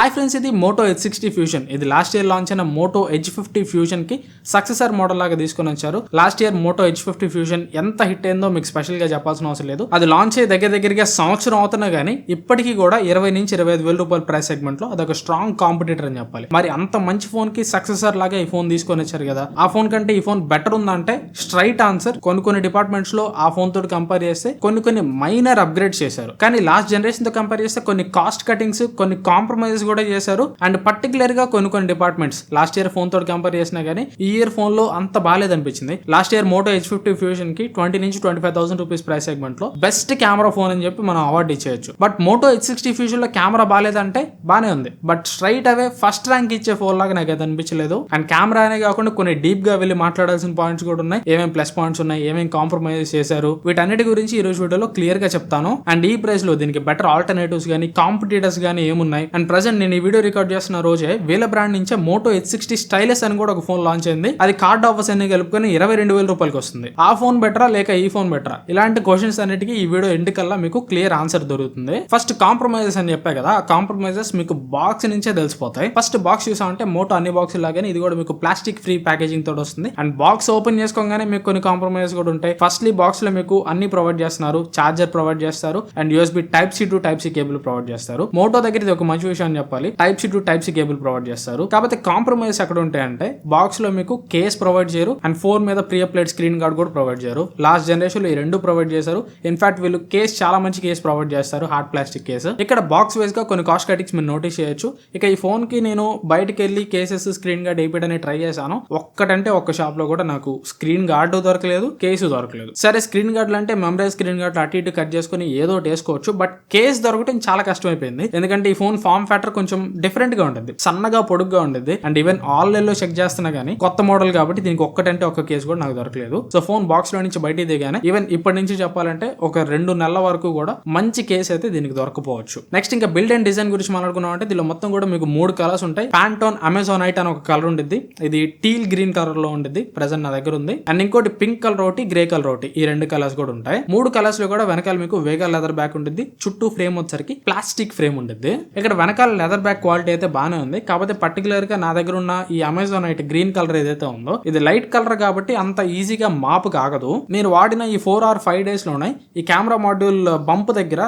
Hi friends ఇది Moto H sixty fusion ఇది last year launch అయిన మోటో హెచ్ ఫిఫ్టీ ఫ్యూజన్కి సక్సెసర్ మోడల్ లాగా తీసుకొని వచ్చారు. Last year Moto H fifty fusion ఎంత హిట్ అయిందో మీకు స్పెషల్గా చెప్పాల్సిన అవసరం లేదు. అది లాంచ్ అయ్యి దగ్గర దగ్గరగా సంవత్సరం అవుతున్నా గానీ ఇప్పటికీ కూడా ఇరవై నుంచి ఇరవై ఐదు వేల రూపాయల ప్రైస్ సెగ్మెంట్లో అదొక స్ట్రాంగ్ కాంపిటీటర్ అని చెప్పాలి. మరి అంత మంచి ఫోన్కి సక్సెసర్ లాగా ఈ ఫోన్ తీసుకొని వచ్చారు కదా ఆ ఫోన్ కంటే ఈ ఫోన్ బెటర్ ఉందంటే స్ట్రైట్ ఆన్సర్ కొన్ని కొన్ని డిపార్ట్మెంట్స్లో ఆ ఫోన్ తోటి కంపేర్ చేస్తే కొన్ని కొన్ని మైనర్ అప్గ్రేడ్ చేశారు. కానీ లాస్ట్ జనరేషన్తో కంపేర్ చేస్తే కొన్ని కాస్ట్ కటింగ్స్ కొన్ని కాంప్రమైజెస్ కూడా చేశారు. అండ్ పర్టికులర్గా కొన్ని కొన్ని డిపార్ట్మెంట్స్ లాస్ట్ ఇయర్ ఫోన్ తోటి కంపేర్ చేసినా కానీ ఈ ఇయర్ ఫోన్లో అంత బాగాలేదు అనిపించింది last year Moto H fifty ఫ్యూజన్కి twenty నుంచి twenty five thousand rupees price సెగ్మెంట్లో బెస్ట్ కెమెరా ఫోన్ అని చెప్పి మనం అవార్డు ఇచ్చేయచ్చు. బట్ మోటో హెచ్ సిక్స్టీ ఫ్యూజన్లో కెమెరా బాగాలేదంటే బాగానే ఉంది. But straight away first rank ఇచ్చే ఫోన్ లాగా నాకు అది అనిపించలేదు. అండ్ కెమెరా అనే కాకుండా కొన్ని డీప్గా వెళ్ళి మాట్లాడాల్సిన పాయింట్స్ కూడా ఉన్నాయి. ఏమేమి ప్లస్ పాయింట్స్ ఉన్నాయి? ఏమేమి కాంప్రమైజ్ చేశారు? వీటన్నిటి గురించి ఈ రోజు వీడియోలో క్లియర్గా చెప్తాను. అండ్ ఈ ప్రైస్లో దీనికి బెటర్ ఆల్టర్నేటివ్స్ కానీ కాంపిటీటర్స్ కానీ ఏమున్నాయి? అండ్ ప్రజెంట్ నేను ఈ వీడియో రికార్డ్ చేస్తున్న రోజే వీళ్ళ బ్రాండ్ నుంచే మోటో హెచ్ సిక్స్టీ స్టైలెస్ అని కూడా ఒక ఫోన్ లాంచ్ అయింది. అది కార్డ్ ఆఫర్స్ అన్ని కలుపుకొని ఇరవై రెండు వేల రూపాయలకి వస్తుంది. ఆ ఫోన్ బెటరా లేక ఈ ఫోన్ బెటరా? ఇలాంటి క్వశ్చన్స్ అన్నిటికీ ఈ వీడియో ఎండ్ కల్లా మీకు క్లియర్ ఆన్సర్ దొరుకుతుంది. ఫస్ట్ కాంప్రమైజెస్ అని చెప్పా కదా ఆ కాంప్రమైజెస్ మీకు బాక్స్ నుంచే తెలిసిపోతాయి. ఫస్ట్ బాక్స్ చూసామంటే మోటో అన్ని బాక్స్ లాగానే ఇది కూడా మీకు ప్లాస్టిక్ ఫ్రీ ప్యాకేజింగ్ తోటి వస్తుంది. అండ్ బాక్స్ ఓపెన్ చేసుకోగానే మీకు కొన్ని కాంప్రమైజెస్ కూడా ఉంటాయి. ఫస్ట్లీ బాక్స్లో మీకు అన్ని ప్రొవైడ్ చేస్తున్నారు. చార్జర్ ప్రొవైడ్ చేస్తారు. And USB type C to type C cable provide చేస్తారు. మోటో దగ్గర ఇది ఒక మంచి విషయం అని చెప్పాలి. Type C to type C cable provide చేస్తారు. కాకపోతే కాంప్రమైజ్ ఎక్కడ ఉంటాయంటే బాక్స్లో మీకు కేస్ ప్రొవైడ్ చేయరు అండ్ ఫోన్ మీద ప్రియ ప్లేట్ స్క్రీన్ గార్డ్ కూడా ప్రొవైడ్ చేయరు. లాస్ట్ జనరేషన్లో ఈ రెండు ప్రొవైడ్ చేశారు. ఇన్ఫాక్ట్ వీళ్ళు కేస్ చాలా మంచి కేస్ ప్రొవైడ్ చేస్తారు హార్డ్ ప్లాస్టిక్ కేసు ఇక్కడ బాక్స్ వైజ్గా కొన్ని కాస్ట్ కటింగ్స్ మీరు నోటీస్ చేయొచ్చు. ఇక ఈ ఫోన్కి నేను బయటకు వెళ్ళి కేసెస్ స్క్రీన్ గార్డ్ వేయడానికి ట్రై చేశాను. ఒక్కటంటే ఒక్క షాప్లో కూడా నాకు స్క్రీన్ గార్డు దొరకలేదు కేసు దొరకలేదు. సరే స్క్రీన్ గార్డులు అంటే మెమరీ స్క్రీన్ గార్డ్ అటు ఇటు కట్ చేసుకుని ఏదో వేసుకోవచ్చు. బట్ కేస్ దొరకటం చాలా కష్టమైపోయింది. ఎందుకంటే ఈ ఫోన్ ఫామ్ ఫ్యాక్టర్ కొంచెం డిఫరెంట్గా ఉంటుంది సన్నగా పొడుగ్గా ఉండేది అండ్ ఈవెన్ ఆన్లైన్లో చెక్ చేస్తున్నా కానీ కొత్త మోడల్ కాబట్టి దీనికి ఒక్కటంటే ఒక కేసు కూడా నాకు దొరకలేదు. సో ఫోన్ బాక్స్లో నుంచి బయటికి దిగానే ఈవెన్ ఇప్పటి నుంచి చెప్పాలంటే ఒక రెండు నెలల వరకు కూడా మంచి కేసు అయితే దీనికి దొరకపోవచ్చు. నెక్స్ట్ ఇంకా బిల్డ్ అండ్ డిజైన్ గురించి మాట్లాడుకున్నాం అంటే దీనిలో మొత్తం కూడా మీకు మూడు కలర్స్ ఉంటాయి. ప్యాంటోన్ అమెజాన్ ఐట్ అని ఒక కలర్ ఉంటుంది ఇది టీల్ గ్రీన్ కలర్లో ఉంటుంది ప్రెసెంట్ నా దగ్గర ఉంది. అండ్ ఇంకోటి పింక్ కలర్ ఒకటి గ్రే కలర్ ఒకటి. ఈ రెండు కలర్స్ కూడా ఉంటాయి. మూడు కలర్స్లో కూడా వెనకాల మీకు వేగా లెదర్ బ్యాక్ ఉంటుంది చుట్టూ ఫ్రేమ్ వచ్చరికి ప్లాస్టిక్ ఫ్రేమ్ ఉంటుంది ఇక్కడ వెనకాల లెదర్ బ్యాక్ క్వాలిటీ అయితే బాగానే ఉంది. కాకపోతే పర్టికులర్గా నా దగ్గర ఉన్న ఈ అమెజాన్ ఐట్ గ్రీన్ కలర్ ఏదైతే ఉందో ఇది లైట్ కలర్ కాబట్టి అంత ఈజీగా మాపు కాగదు. నేను వాడిన ఈ ఫోర్ ఆర్ ఫైవ్ డేస్లోనే ఈ కెమెరా మాడ్యూల్ బంప్ దగ్గర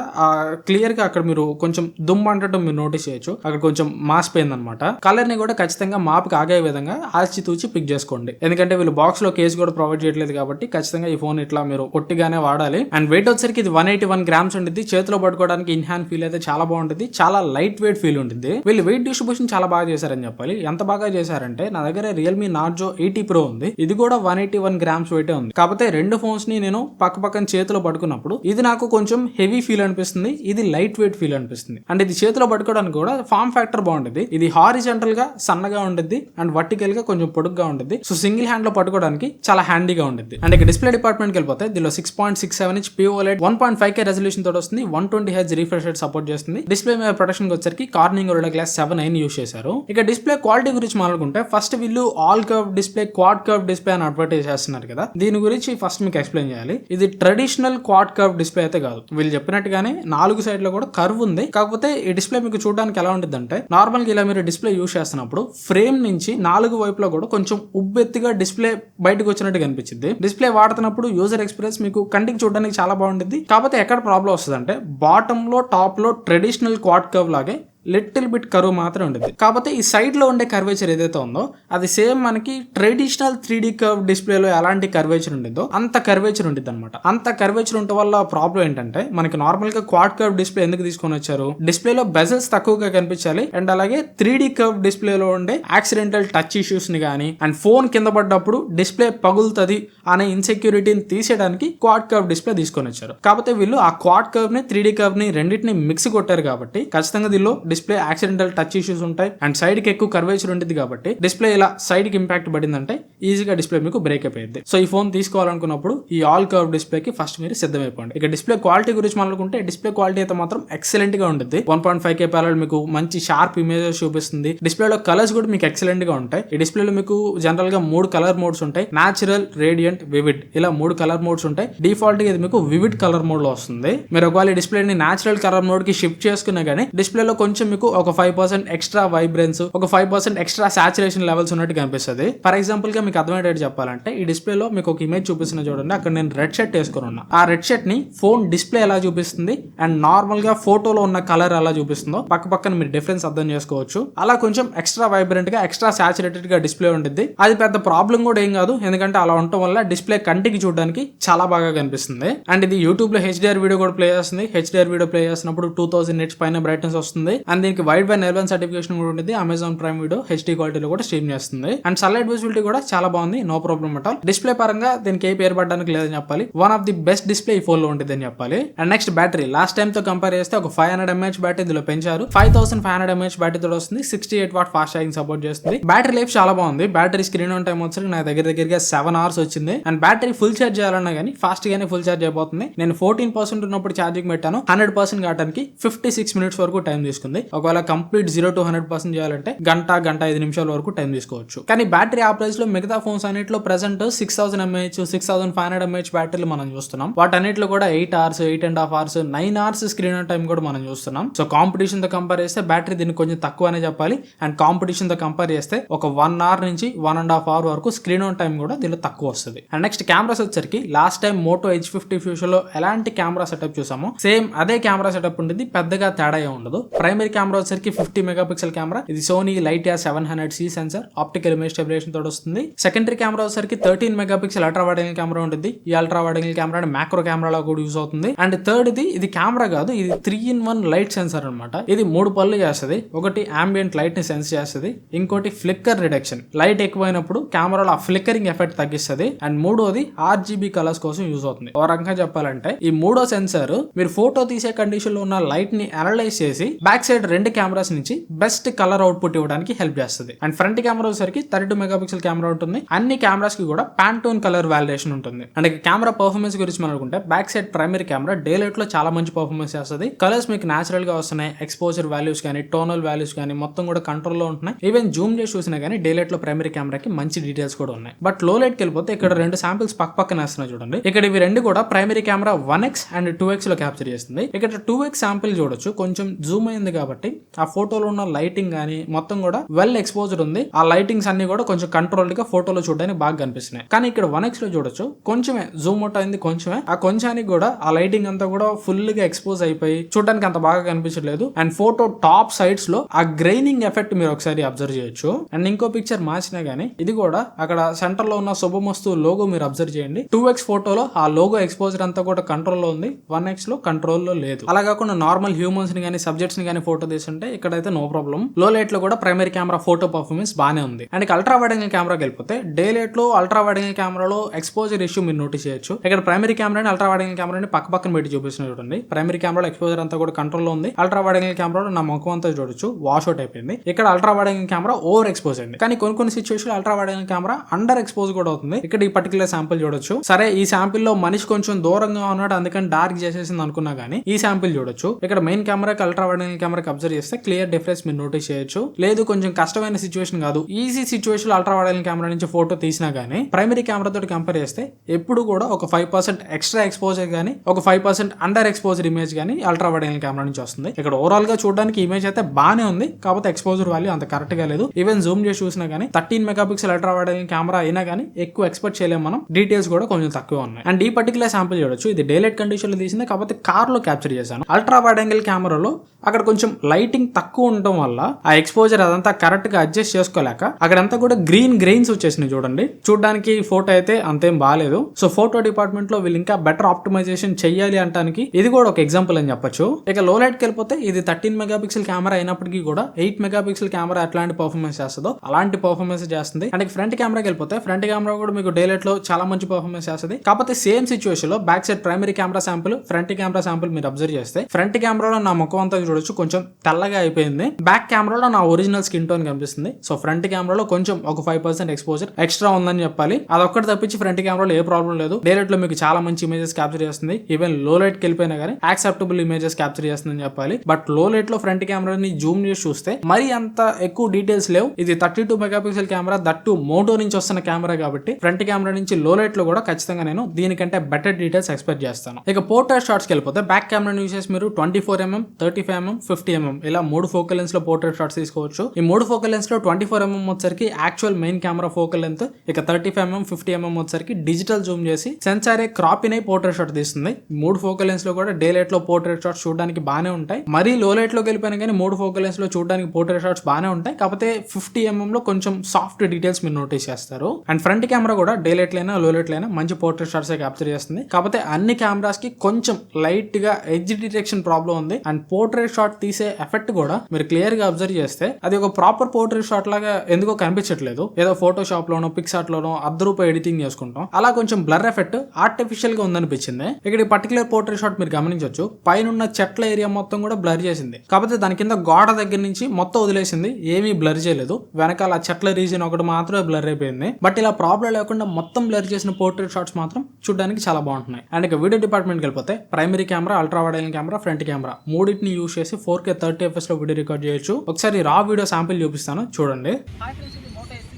క్లియర్గా అక్కడ మీరు కొంచెం దుమ్ము అంటట్టు మీరు నోటీస్ చేయొచ్చు. అక్కడ కొంచెం మాసిపోయింది అనమాట కలర్ని కూడా ఖచ్చితంగా మాపుకి ఆగే విధంగా ఆచితూచి పిక్ చేసుకోండి. ఎందుకంటే వీళ్ళు బాక్స్లో కేసు కూడా ప్రొవైడ్ చేయట్లేదు కాబట్టి ఖచ్చితంగా ఈ ఫోన్ ఇట్లా మీరు ఒట్టిగానే వాడాలి. అండ్ వెయిట్ వచ్చరికి ఇది వన్ ఎయిటీ వన్ గ్రామ్స్ ఉంటుంది చేతిలో పట్టుకోవడానికి ఇన్ హ్యాండ్ ఫీల్ అయితే చాలా బాగుంటుంది. చాలా లైట్ వెయిట్ ఫీల్ ఉంటుంది. వీళ్ళు వెయిట్ డిస్ట్రిబ్యూషన్ చాలా బాగా చేశారని చెప్పాలి. ఎంత బాగా చేశారంటే నా దగ్గర రియల్మీ నార్జో ఎయిటీ ప్రో ఉంది. ఇది కూడా వన్ ఎయిటీ వన్ గ్రామ్స్ వెయిటే ఉంది. కాకపోతే రెండు ఫోన్స్ని నేను పక్క పక్కన చేతిలో పట్టుకున్నప్పుడు ఇది నాకు కొంచెం హెవీ ఫీల్ అనిపిస్తుంది. ఇది లైట్ వెయిట్ ఫీల్ అనిపిస్తుంది. అండ్ ఇది చేతిలో పట్టుకోవడానికి కూడా ఫామ్ ఫ్యాక్టర్ బాగుంటుంది ఇది హారిజెంటల్గా సన్నగా ఉంటుంది అండ్ వర్టికల్గా కొంచెం పొడుగ్గా ఉంటుంది సో సింగిల్ హ్యాండ్లో పట్టుకోవడానికి చాలా హ్యాండీగా ఉంటుంది అండ్ ఇక డిస్ప్లే డిపార్ట్మెంట్ వెళ్ళిపోతే దీనిలో six point six seven inch pOLED one point five K resolution తోటి వస్తుంది. One twenty H refresh rate support చేస్తుంది. డిస్ప్లే మీద ప్రొటెక్షన్ వచ్చరికి కార్నింగ్ ఒరడా గ్లాస్ సెవెన్ అయిన యూస్ చేశారు. ఇక డిస్ప్లే క్వాలిటీ గురించి మాట్లాడుకుంటే ఫస్ట్ వీళ్ళు all curve display quad curve display అని అడ్వర్టైజ్ చేస్తున్నారు కదా. దీని గురించి ఫస్ట్ మీకు ఎక్స్ప్లెయిన్ చేయాలి. ఇది ట్రెడిషనల్ క్వాడ్ కర్వ్ డిస్ప్లే అయితే కాదు. వీళ్ళు చెప్పినట్టుగానే నాలుగు సైడ్లో కూడా కర్వ్ ఉంది. కాకపోతే ఈ డిస్ప్లే మీకు చూడడానికి ఎలా ఉంటుంది అంటే నార్మల్ ఇలా మీరు డిస్ప్లే యూస్ చేస్తున్నప్పుడు ఫ్రేమ్ నుంచి నాలుగు వైపులో కూడా కొంచెం ఉబ్బెత్తిగా డిస్ప్లే బయటకు వచ్చినట్టు కనిపించింది డిస్ప్లే వాడుతున్నప్పుడు యూజర్ ఎక్స్పీరియన్స్ మీకు కంటికి చూడడానికి చాలా బాగుంటుంది కాకపోతే ఎక్కడ ప్రాబ్లం వస్తుంది అంటే బాటమ్లో టాప్లో ట్రెడిషనల్ క్వాడ్ కర్వ్ లాగే లిటిల్ బిట్ కరువు మాత్రం ఉండేది కాకపోతే ఈ సైడ్లో ఉండే కర్వేచర్ ఏదైతే ఉందో అది సేమ్ మనకి ట్రెడిషనల్ త్రీ డి కర్వ్ డిస్ప్లేలో ఎలాంటి కర్వేచర్ ఉండేదో అంత కర్వేచర్ ఉండేది అనమాట అంత కర్వేచర్ ఉండటం వల్ల ప్రాబ్లం ఏంటంటే మనకి నార్మల్గా క్వాడ్ కర్వ్ డిస్ప్లే ఎందుకు తీసుకొని వచ్చారు? డిస్ప్లేలో బెజల్స్ తక్కువగా కనిపించాలి అండ్ అలాగే త్రీ డి కర్వ్ డిస్ప్లేలో ఉండే యాక్సిడెంటల్ టచ్ ఇష్యూస్ని కానీ అండ్ ఫోన్ కింద పడ్డప్పుడు డిస్ప్లే పగులుతుంది అనే ఇన్సెక్యూరిటీని తీసేయడానికి క్వాడ్ కర్వ్ డిస్ప్లే తీసుకొని వచ్చారు. కాకపోతే వీళ్ళు ఆ క్వాడ్ కర్వ్ని త్రీ డి కర్వ్ని రెండింటిని మిక్స్ కొట్టారు కాబట్టి ఖచ్చితంగా దీనిలో డిస్ప్లే యాక్సిడెంటల్ టచ్ ఇష్యూస్ ఉంటాయి అండ్ సైడ్కి ఎక్కువ కర్వేచర్ ఉంటుంది కాబట్టి డిస్ప్లే ఇలా సైడ్కి ఇంపాక్ట్ పడిందంటే ఈజీగా డిస్ప్లే మీకు బ్రేక్ అయిపోయింది సో ఈ ఫోన్ తీసుకోవాలనుకున్నప్పుడు ఈ ఆల్ కర్వ్ డిస్ప్లే కి ఫస్ట్ మీరు సిద్ధమైపోండి. ఇక డిస్ప్లే క్వాలిటీ గురించి మాట్లాడుకుంటే డిస్ప్లే క్వాలిటీ అయితే మాత్రం ఎక్సలెంట్గా ఉంటుంది వన్ పాయింట్ ఫైవ్ కే ప్యారల్ మీకు మంచి షార్ప్ ఇమేజెస్ చూపిస్తుంది. డిస్ప్లేలో కలర్స్ కూడా మీకు ఎక్సలెంట్గా ఉంటాయి. ఈ డిస్ప్లేలో మీకు జనరల్గా మూడు కలర్ మోడ్స్ ఉంటాయి. నాచురల్ రేడియంట్ వివిడ్ ఇలా మూడు కలర్ మోడ్స్ ఉంటాయి. డిఫాల్ట్గా ఇది మీకు వివిడ్ కలర్ మోడ్లో వస్తుంది. మీరు ఒకవేళ డిస్ప్లేని నాచురల్ కలర్ మోడ్కి షిఫ్ట్ చేసుకున్నా కానీ డిస్ప్లేలో కొంచెం కొంచెం మీకు ఒక ఫైవ్ పర్సెంట్ ఎక్స్ట్రా వైబ్రెన్స్ ఒక five percent extra saturation levels ఉన్నట్టు కనిపిస్తుంది. ఫర్ ఎగ్జాంపుల్గా మీకు అర్థమయ్యేటట్టు చెప్పాలంటే ఈ డిస్ప్లే లో మీకు ఒక ఇమేజ్ చూపిస్తున్న చూడండి అక్కడ నేను రెడ్ షర్ట్ వేసుకుని ఉన్నా. ఆ రెడ్ షర్ట్ని ఫోన్ డిస్ప్లే ఎలా చూపిస్తుంది అండ్ నార్మల్గా ఫోటోలో ఉన్న కలర్ ఎలా చూపిస్తుందో పక్క పక్కన మీరు డిఫరెన్స్ అర్థం చేసుకోవచ్చు. అలా కొంచెం ఎక్స్ట్రా వైబ్రెంట్గా ఎక్స్ట్రా సాచురేటెడ్గా డిస్ప్లే ఉంటుంది అది పెద్ద ప్రాబ్లం కూడా ఏం కాదు ఎందుకంటే అలా ఉండటం వల్ల డిస్ప్లే కంటికి చూడడానికి చాలా బాగా కనిపిస్తుంది. అండ్ ఇది యూట్యూబ్లో హెచ్డిఆర్ వీడియో కూడా ప్లే చేస్తుంది. హెచ్డిఆర్ వీడియో ప్లే చేసినప్పుడు టూ థౌసండ్ నెట్స్ పైన బ్రైట్నెస్ వస్తుంది. అండ్ దీనికి వైడ్ బై నెల్వన్ సర్టిఫికేషన్ కూడా ఉంటుంది. అమెజాన్ ప్రైమ్ వీడియో హెచ్డీ క్వాలిటీలో కూడా స్ట్రీమ్ చేస్తుంది. అండ్ సన్లైట్ విజిబిలిటీ కూడా చాలా బాగుంది. No problem at all display పరంగా దీనికి ఏ పేరు పడడానికి లేదని చెప్పాలి. One of the best display ఈ ఫోన్లో ఉంటుంది అని చెప్పాలి. And next battery last time తో కంపేర్ చేస్తే ఒక ఫైవ్ హండ్రెడ్ ఎంహెచ్ బ్యాటరీ ఇందులో పెంచారు. Five thousand five hundred mAh battery తోడు వస్తుంది. Sixty eight watt fast charging support చేస్తుంది. బ్యాటరీ లైఫ్ చాలా బాగుంది. బ్యాటరీ స్క్రీన్ ఆన్ టైం వచ్చి నా దగ్గర దగ్గరగా సెవెన్ అవర్స్ వచ్చింది. అండ్ బ్యాటరీ ఫుల్ ఛార్జ్ చేయాలన్నా కానీ ఫాస్ట్ గానే ఫుల్ ఛార్జ్ అయిపోతుంది. నేను ఫోర్టీన్ పర్సెంట్ ఉన్నప్పుడు ఛార్జింగ్ పెట్టాను. హండ్రెడ్ పర్సెంట్ కావడానికి ఫిఫ్టీ సిక్స్ మినిట్స్ వరకు టైం తీసుకుంది. ఒకవేళ complete zero to hundred percent చేయాలంటే గంట గంట ఐదు నిమిషాల వరకు టైం తీసుకోవచ్చు. కానీ బ్యాటరీ ఆ ప్రైస్లో మిగతా ఫోన్స్ అన్నింటిలో present six thousand mAh six thousand five hundred mAh బ్యాటరీలు మనం చూస్తున్నాం. వాటన్నిటిలో కూడా eight hours eight and half hours nine hours screen on time కూడా మనం చూస్తున్నాం. సో కాంపిటీషన్తో కంపేర్ చేస్తే బ్యాటరీ దీనికి కొంచెం తక్కువ అనే చెప్పాలి. అండ్ కాంపిటీషన్తో కంపేర్ చేస్తే ఒక వన్ అవర్ నుంచి వన్ అండ్ హాఫ్ అవర్ వరకు స్క్రీన్ ఆన్ టైం కూడా దీనిలో తక్కువ వస్తుంది. అండ్ నెక్స్ట్ కెమెరాస్ వచ్చరికి last time Moto H fifty ఫ్యూచర్లో ఎలాంటి కెమెరా సెటప్ చూసామో సేమ్ అదే కెమెరా సెటప్ ఉంటుంది పెద్దగా తేడా ఉండదు. ప్రైమరీ కెమెరా వచ్చరికి ఫిఫ్టీ మెగా పిక్సెల్ కెమెరా. ఇది Sony LYTIA seven hundred C sensor optical image stabilization తోటి వస్తుంది. సెకండరీ కెమెరా వచ్చరికి thirteen megapixel ultra wide angle camera ఉంటుంది. ఈ ultra wide angle camera macro కెమెరాలో కూడా యూస్ అవుతుంది. అండ్ థర్డ్ ఇది ఇది కెమెరా కాదు ఇది three in one light sensor అనమాట ఇది మూడు పనులు చేస్తుంది. ఒకటి అంబియంట్ లైట్ని సెన్స్ చేస్తుంది. ఇంకోటి ఫ్లిక్కర్ రిడక్షన్ లైట్ ఎక్కువైనప్పుడు కెమెరాలో ఆ ఫ్లిక్కరింగ్ ఎఫెక్ట్ తగ్గిస్తుంది. అండ్ మూడోది ఆర్జీబీ కలర్స్ కోసం యూజ్ అవుతుంది. ఓ రకంగా చెప్పాలంటే ఈ మూడో సెన్సర్ మీరు ఫోటో తీసే కండిషన్లో ఉన్న లైట్ని అనలైజ్ చేసి బ్యాక్ సైడ్ రెండు కెమెరాస్ నుంచి బెస్ట్ కలర్ అవుట్పుట్ ఇవ్వడానికి హెల్ప్ చేస్తుంది. అండ్ ఫ్రంట్ కెమెరా వచ్చేసరికి thirty two mega pixel camera ఉంటుంది. అన్ని కెమెరాస్కి కూడా ప్యాంటోన్ కలర్ వాలిడేషన్ ఉంటుంది. అండ్ కెమెరా పర్ఫార్మెన్స్ గురించి మనం అనుకుంటే back side primary camera day లైట్లో చాలా మంచి పర్ఫార్మెన్స్ చేస్తుంది. కలర్స్ మీకు నేచురల్గా వస్తున్నాయి. ఎక్స్పోజర్ వాల్యూస్ కానీ టోనల్ వాల్యూస్ కానీ మొత్తం కూడా కంట్రోల్లో ఉంటున్నాయి. ఈవెన్ జూమ్ చేసి చూసినా కానీ డే లైట్లో ప్రైమరీ కెమెరాకి మంచి డీటెయిల్స్ కూడా ఉన్నాయి. బట్లో లైట్ వెళ్ళిపోతే ఇక్కడ రెండు శాంపిల్స్ పక్క పక్కన వేస్తున్నాయి చూడండి. ఇక్కడ ఇవి రెండు కూడా primary camera one X and two ఎక్స్లో క్యాప్చర్ చేస్తుంది. ఇక్కడ టూ ఎక్స్ శాంపిల్ చూడొచ్చు. కొంచెం జూమ్ అయింది కాబట్టి ఆ ఫోటోలో ఉన్న లైటింగ్ కానీ మొత్తం కూడా వెల్ ఎక్స్పోజర్ ఉంది. ఆ లైటింగ్స్ అన్ని కూడా కొంచెం కంట్రోల్డ్గా ఫోటోలో చూడడానికి బాగా కనిపిస్తున్నాయి. కానీ ఇక్కడ వన్ ఎక్స్లో చూడొచ్చు. కొంచెమే జూమ్ అవుట్ అయింది కొంచెమే. ఆ కొంచానికి కూడా ఆ లైటింగ్ అంతా కూడా ఫుల్గా ఎక్స్పోజ్ అయిపోయి చూడడానికి అంత బాగా కనిపించట్లేదు. అండ్ ఫోటో టాప్ సైడ్స్లో ఆ గ్రైనింగ్ ఎఫెక్ట్ మీరు ఒకసారి అబ్జర్వ్ చేయొచ్చు. అండ్ ఇంకో పిక్చర్ మార్చినా గానీ ఇది కూడా అక్కడ సెంటర్లో ఉన్న శుభమస్తు లోగో మీరు అబ్జర్వ్ చేయండి. టూ ఎక్స్ ఫోటోలో ఆ లోగో ఎక్స్పోజర్ అంతా కూడా కంట్రోల్లో ఉంది. వన్ ఎక్స్లో కంట్రోల్లో లేదు. అలా కాకుండా నార్మల్ హ్యూమన్స్ని కానీ సబ్జెక్ట్స్ని కానీ ఫోటో తీసుంటే ఇక్కడైతే నో ప్రాబ్లం. లో లైట్లో కూడా ప్రైమరీ కెమెరా ఫోటో పర్ఫార్మెన్స్ బానే ఉంది. అండ్ అల్ట్రా వైడ్ యాంగిల్ కెమెరాకి వెళ్ళిపోతే డే లైట్లో అల్ట్రా వైడ్ యాంగిల్ కెమెరాలో ఎక్స్పోజర్ ఇష్యూ మీరు నోటీస్ చేయొచ్చు. ఇక్కడ ప్రైమరీ కెమెరాని అల్ట్రా వైడ్ యాంగిల్ కెమెరాని పక్క పక్కన పెట్టి చూపిస్తున్న చూడండి. ప్రైమరీ కెమెరాలో ఎక్స్పోజర్ అంతా కూడా కంట్రోల్లో ఉంది. అల్ట్రా వైడ్ యాంగిల్ కెమెరాలో నా ముఖం అంతా చూడొచ్చు. వాష్ అవుట్ అయిపోయింది. ఇక్కడ ultra wide angle camera over expose అయింది. కానీ కొన్ని కొన్ని situation ultra wide angle camera under expose కూడా అవుతుంది. ఇక్కడ ఈ పర్టికులర్ శాంపిల్ చూడొచ్చు. సరే ఈ శాంపిల్లో మనిషి కొంచెం దూరంగా ఉన్నాడు అందుకని డార్క్ చేసేసింది అనుకున్నా కానీ ఈ శాంపిల్ చూడొచ్చు. ఇక్కడ మెయిన్ కెమెరాకి అల్ట్రా వైడ్ యాంగిల్ కెమెరాకి అబ్జర్వ్ చేస్తే క్లియర్ డిఫరెన్స్ మీరు నోటీస్ చేయొచ్చు. లేదు కొంచెం కష్టమైన సిచ్యువేషన్ కాదు. Easy situation ultra wide camera నుంచి ఫోటో తీసినా కానీ ప్రైమరీ కెమెరా తోటి కంపేర్ చేస్తే ఎప్పుడు కూడా ఒక ఫైవ్ పర్సెంట్ ఎక్స్ట్రా ఎక్స్పోజర్ కానీ ఒక five percent under exposure image కానీ అల్ట్రా వైడ్ కెమెరా నుంచి వస్తుంది. ఇక్కడ ఓవరాల్గా చూడడానికి ఇమేజ్ అయితే బానే ఉంది కాకపోతే ఎక్స్పోజర్ వాల్యూ అంత కరెక్ట్గా లేదు. ఈవెన్ జూమ్ చేసి చూసినా కానీ thirteen megapixel ultra wide camera అయినా కానీ ఎక్కువ ఎక్స్పెక్ట్ చేయలేము మనం. డీటెయిల్స్ కూడా కొంచెం తక్కువ ఉన్నాయి. అండ్ ఈ పర్టికులర్ శాంపుల్ చూడొచ్చు. ఇది డైలైట్ కండిషన్లో తీసింది కాకపోతే కార్లో క్యాప్చర్ చేశాను. అల్ట్రా వైడ్ యాంగిల్ కెమెరాలో అక్కడ కొంచెం లైటింగ్ తక్కువ ఉండటం వల్ల ఆ ఎక్స్పోజర్ అదంతా కరెక్ట్గా అడ్జస్ట్ చేసుకోలేక అక్కడంతా కూడా గ్రీన్ గ్రెయిన్స్ వచ్చేసినాయి చూడండి. చూడడానికి ఫోటో అయితే అంతేం బాగాలేదు సో ఫోటో డిపార్ట్మెంట్లో వీళ్ళు ఇంకా బెటర్ ఆప్టిమైజేషన్ చేయాలి అంటానికి ఇది కూడా ఒక ఎగ్జాంపుల్ అని చెప్పొచ్చు. ఇక లో లైట్కి వెళ్ళిపోతే ఇది థర్టీన్ మెగా పిక్సెల్ కెమెరా అయినప్పటికీ కూడా ఎయిట్ మెగా పిక్సెల్ కెమెరా ఎట్లాంటి పర్ఫార్మెన్స్ చేస్తుందో అలాంటి పర్ఫార్మెన్స్ చేస్తుంది. అండ్ ఫ్రంట్ కెమెరాకి వెళ్ళిపోతే ఫ్రంట్ కెమెరా కూడా మీకు డే లైట్లో చాలా మంచి పర్ఫార్మెన్స్ చేస్తుంది. కాకపోతే సేమ్ సిచ్యువేషన్లో back side primary camera sample front camera sample మీరు అబ్జర్వ్ చేస్తే ఫ్రంట్ కెమెరాలో నా ముఖం అంతా చూడొచ్చు. కొంచెం తెల్లగా అయిపోయింది. బ్యాక్ కెమెరాలో నా ఒరిజినల్ స్కిన్ టోన్ కనిపిస్తుంది. సో ఫ్రంట్ కెమెరాలో కొంచెం ఒక ఫైవ్ పర్సెంట్ ఎక్స్పోజర్ ఎక్స్ట్రా ఉందని చెప్పాలి. అదొక్కటి తప్పించి ఫ్రంట్ కెమెరాలో ఏ ప్రాబ్లం లేదు. డైరెక్ట్ లైట్లో మీకు చాలా మంచి ఇమేజెస్ క్యాప్చర్ చేస్తుంది. ఈవెన్లో లైట్కి వెళ్ళిపోయినా కానీ యాక్సెప్టబుల్ ఇమేజెస్ క్యాప్చర్ చేస్తుందని చెప్పాలి. బట్లో లైట్లో ఫ్రంట్ కెమెరాని జూమ్ చేసి చూస్తే మరి అంత ఎక్కువ డీటెయిల్స్ లేవు. ఇది thirty two megapixel camera that Moto నుంచి వస్తున్న కెమెరా కాబట్టి ఫ్రంట్ కెమెరా నుంచి లో లైట్లో కూడా ఖచ్చితంగా నేను దీనికంటే బెటర్ డీటెయిల్స్ ఎక్స్పెక్ట్ చేస్తాను. ఇక పోర్ట్రేట్ షాట్స్ వెళ్ళిపోతే బ్యాక్ కెమెరా యూస్ చేసి మీరు twenty four mm thirty five mm fifty mm ఇలా మూడు ఫోకల్ లెన్స్లో పోర్ట్రేట్ షాట్స్ తీసుకోవచ్చు. ఈ మూడు ఫోకల్ లెన్స్లో ట్వంటీ ఫోర్ ఎంఎం వచ్చరికి actual main camera focal length ఇక thirty five mm fifty mm వచ్చరికి డిజిటల్ జూమ్ చేసి సెన్సారే క్రాప్ ఇన్ అయి పోర్ట్రేట్ షాట్ తీస్తుంది మూడు ఫోకల్ లెన్స్లో కూడా డే లైట్లో పోర్ట్రేట్ షాట్స్ చూడడానికి బాగానే ఉంటాయి. మరీ లో లైట్లోకి వెళ్ళిపోయినా కానీ మూడు ఫోకల్ లెన్స్లో చూడడానికి పోర్ట్రేట్ షాట్స్ బాగానే ఉంటాయి. కాకపోతే ఫిఫ్టీ ఎంఎం లో కొంచెం సాఫ్ట్ డీటెయిల్స్ మీరు నోటీస్ చేస్తారు. అండ్ ఫ్రంట్ కెమెరా కూడా డే లైట్ లైనా లో లైట్ లైనా మంచి పోర్ట్రేట్ షాట్స్ క్యాప్చర్ చేస్తుంది. కాకపోతే అన్ని కెమెరాస్కి కొంచెం లైట్గా ఎడ్జ్ డిటెక్షన్ ప్రాబ్లం ఉంది. అండ్ పోర్ట్రేట్ షాట్ తీసే ఎఫెక్ట్ కూడా మీరు క్లియర్గా అబ్జర్వ్ చేస్తే అది ఒక ప్రాపర్ పోర్ట్రేట్ షాట్ లాగా ఎందుకో కనిపించట్లేదు. ఏదో ఫోటోషాప్ లోనో పిక్సార్ట్ లోనో అర్ధ రూపాయి ఎడిటింగ్ చేసుకుంటాం. అలా కొంచెం బ్లర్ ఎఫెక్ట్ ఆర్టిఫిషియల్గా ఉందనిపించింది. ఇక్కడ ఈ పర్టికులర్ పోర్ట్రేట్ షాట్ మీరు గమనించవచ్చు పైన ఉన్న చెట్ల ఏరియా మొత్తం కూడా బ్లర్ చేసింది. కాకపోతే దాని కింద గోడ దగ్గర నుంచి మొత్తం వదిలేసింది. ఏమీ బ్లర్ చేయలేదు. వెనకాల చెట్ల రీజన్ ఒకటి మాత్రమే బ్లర్ అయిపోయింది. బట్ ఇలా ప్రాబ్లం లేకుండా మొత్తం బ్లర్ చేసిన పోర్ట్రేట్ షాట్స్ మాత్రం చూడడానికి చాలా బాగుంటున్నాయి. అండ్ ఇక వీడియో డిపార్ట్మెంట్కి వెళ్ళిపోతే primary camera ultra wide camera front camera మూడింటిని యూస్ చేసి ఫోర్ కే థర్టీ ఎఫ్ఎస్లో వీడియో రికార్డ్ చేయొచ్చు. ఒకసారి రా వీడియో శాంపిల్ చూపిస్తాను. చూడండి. Hi Moto S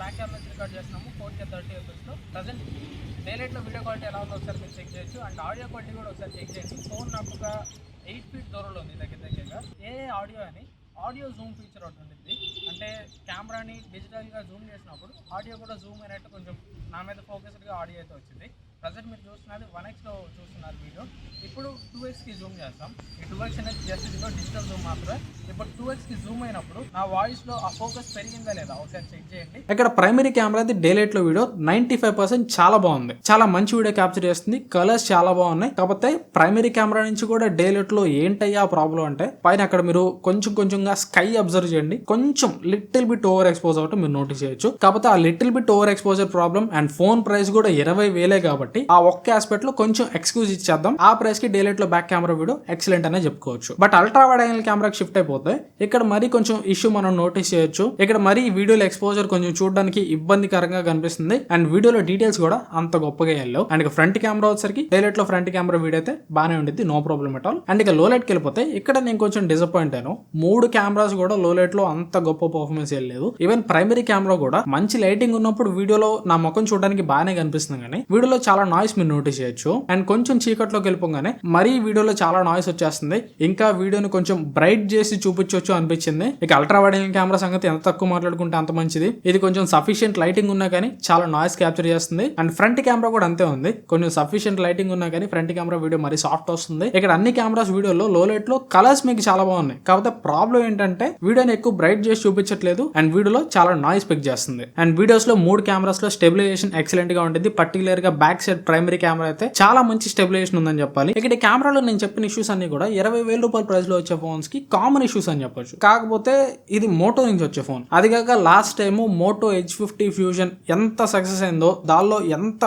back camera record చేస్తున్నాము. ఫోర్ థర్టీ ఎఫ్ఎస్లో ప్రజెంట్ డైలైట్లో వీడియో క్వాలిటీ ఎలా ఉందో ఒకసారి మీరు చెక్ చేయొచ్చు. అండ్ ఆడియో క్వాలిటీ కూడా ఒకసారి చెక్ చేయండి. ఫోన్ నాకు ఒక ఎయిట్ ఫీట్ దూరంలో ఉంది దగ్గర దగ్గరగా. ఏ ఆడియో అని? ఆడియో జూమ్ ఫీచర్ ఒకటి ఉంటుంది అంటే కెమెరాని డిజిటల్గా జూమ్ చేసినప్పుడు ఆడియో కూడా జూమ్ అయినట్టు కొంచెం నా మీద ఫోకస్డ్గా ఆడియో అయితే వచ్చింది. ప్రజెంట్ మీరు చూస్తున్నది వన్ ఎక్స్లో చూస్తున్నారు వీడియో. ఇప్పుడు టూ ఎక్స్కి జూమ్ చేస్తాం. ఈ టూ ఎక్స్ అనేది జస్ట్ ఇదిగో డిజిటల్ జూమ్ మాత్రమే. ఇప్పుడు టూ ఎక్స్కి జూమ్ అయినప్పుడు నా వాయిస్లో ఆ ఫోకస్ పెరిగిందా లేదా? ఒకసారి చెక్ చేయండి. ఇక్కడ ప్రైమరీ కెమెరాది అది డేలైట్లో వీడియో నైంటీ ఫైవ్ పర్సెంట్ చాలా బాగుంది. చాలా మంచి వీడియో క్యాప్చర్ చేస్తుంది. కలర్స్ చాలా బాగున్నాయి. కాకపోతే ప్రైమరీ కెమెరా నుంచి కూడా డేలైట్లో ఏంటయ్యా ప్రాబ్లం అంటే పైన అక్కడ మీరు కొంచెం కొంచెంగా స్కై అబ్జర్వ్ చేయండి. కొంచెం లిటిల్ బిట్ ఓవర్ ఎక్స్పోజ్ అవటం మీరు నోటీస్ చేయొచ్చు. కాకపోతే ఆ little bit over exposure problem and phone price కూడా ఇరవై వేలే కాబట్టి ఆ ఒక్క ఆస్పెక్ట్లో కొంచెం ఎక్స్క్యూజ్ ఇచ్చేద్దాం. ఆ ప్రైస్కి డేలైట్లో బ్యాక్ కెమెరా వీడియో ఎక్సలెంట్ అనే చెప్పుకోవచ్చు. బట్ అల్ట్రా వైడ్ యాంగిల్ కెమెరాకి షిఫ్ట్ అయిపోతే ఇక్కడ మరి కొంచెం ఇష్యూ మనం నోటీస్ చేయొచ్చు. ఇక్కడ మరీ వీడియోలో ఎక్స్పోజర్ కొంచెం చూడడానికి ఇబ్బందికరంగా కనిపిస్తుంది. అండ్ వీడియోలో డీటెయిల్స్ కూడా అంత గొప్పగా వెళ్ళవు అండ్ ఇక ఫ్రంట్ కెమెరా వచ్చరికి డైలైట్లో ఫ్రంట్ కెమెరా వీడియో అయితే బాగానే ఉండిద్ది. No problem at all and ఇక లో లైట్కి వెళ్ళిపోతే ఇక్కడ నేను కొంచెం డిసప్పాయింట్ అయ్యాను. మూడు కెమెరాస్ కూడా లో లైట్లో అంత గొప్ప పర్ఫార్మెన్స్ వెళ్ళలేదు ఈవెన్ ప్రైమరీ కెమెరా కూడా మంచి లైటింగ్ ఉన్నప్పుడు వీడియోలో నా ముఖం చూడడానికి బాగానే కనిపిస్తుంది. కానీ వీడియోలో చాలా నాయిస్ మీరు నోటీస్ చేయొచ్చు. అండ్ కొంచెం చీకట్లోకి వెళ్ళిపోగానే మరీ వీడియోలో చాలా నాయిస్ వచ్చేస్తుంది. ఇంకా వీడియోని కొంచెం బ్రైట్ చేసి చూపించవచ్చు అనిపించింది. ఇక అల్ట్రా వైడ్ కెమెరా సంగతి ఎంత తక్కువ మాట్లాడుకుంటే అంత మంచిది. ఇది కొంచెం సఫిషియెంట్ లైటింగ్ ఉన్నా కానీ చాలా నాయిస్ క్యాప్చర్ చేస్తుంది. అండ్ ఫ్రంట్ కెమెరా కూడా అంతే ఉంది. కొంచెం సఫిషియెంట్ లైటింగ్ ఉన్నా కానీ ఫ్రంట్ కెమెరా వీడియో మరీ సాఫ్ట్ వస్తుంది. ఇక్కడ అన్ని కెమెరాస్ వీడియోలో లో లైట్లో కలర్స్ మీకు చాలా బాగున్నాయి. కాకపోతే ప్రాబ్లం ఏంటంటే వీడియోని ఎక్కువ బ్రైట్ చేసి చూపించట్లేదు. అండ్ వీడియోలో చాలా నాయిస్ పిక్ చేస్తుంది. అండ్ వీడియోస్లో మూడు కెమెరాస్లో స్టెబిలైజేషన్ ఎక్సలెంట్గా ఉంటుంది. పర్టికులర్గా బ్యాక్ సైడ్ ప్రైమరీ కెమెరా అయితే చాలా మంచి స్టెబిలైజేషన్ ఉందని చెప్పాలి. ఇక్కడ కెమెరాలో నేను చెప్పిన ఇష్యూస్ అన్ని కూడా ఇరవై వేల రూపాయల ప్రైస్లో వచ్చే ఫోన్స్కి కామన్ ఇష్యూస్ అని చెప్పొచ్చు. కాకపోతే ఇది మోటో నుంచి వచ్చే ఫోన్ అది కాక last time Moto H fifty fusion ఎంత సక్సెస్ అయిందో దానిలో ఎంత